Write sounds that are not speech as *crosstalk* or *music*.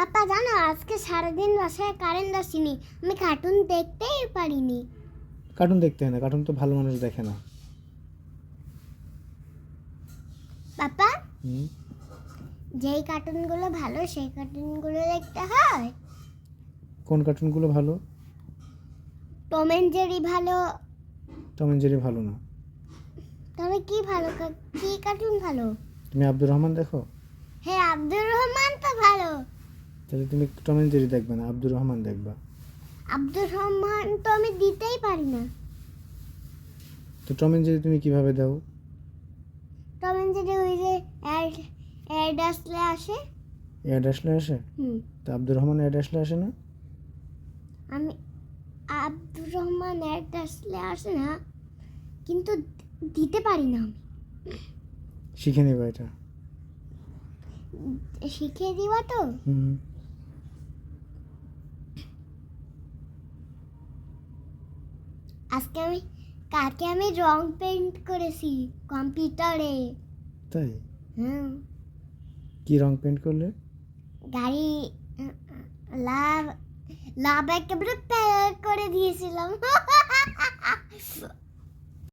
পাপা জানো আজকে সারাদিন বাসায় কারেন্ট আসেনি। আমি কার্টুন দেখতেই পারিনি। কার্টুন দেখতে হয় না কার্টুন তো ভালো মানুষ দেখে না। পাপা? হুম? যেই কার্টুনগুলো ভালো সেই কার্টুনগুলো দেখতে হয়। কোন কার্টুনগুলো ভালো? টম অ্যান্ড জেরি ভালো। টম অ্যান্ড জেরি ভালো না। তবে কি ভালো কা- কি কার্টুন ভালো? তুমি আব্দুর রহমান দেখো? হ্যাঁ আব্দুর রহমান তো ভালো। তাহলে তুমি টম অ্যান্ড জেরি দেখবে না আব্দুর রহমান দেখবা। আব্দুর রহমান তো আমি দিতেই পারি না। তো টম অ্যান্ড জেরি তুমি কীভাবে দাও? টম অ্যান্ড জেরি ওই যে অ্যাড অ্যাড আসলে আসে। অ্যাড আসলে আসে? হুম। তো আব্দুর রহমান অ্যাড আসলে আসে না? আমি আব্দুর রহমান অ্যাড আসলে আসে না কিন্তু দিতে পারি না আমি। শিখে নেবা এটা। শিখে দিবা তো? হুম। আজকে আমি কাকে আমি রং পেইন্ট করেছি কম্পিউটারে তাই? হুম কি রং পেন্ট করলে? গাড়ি লাভ লাভ একেবারে প্যার করে দিয়েছিলাম। *laughs*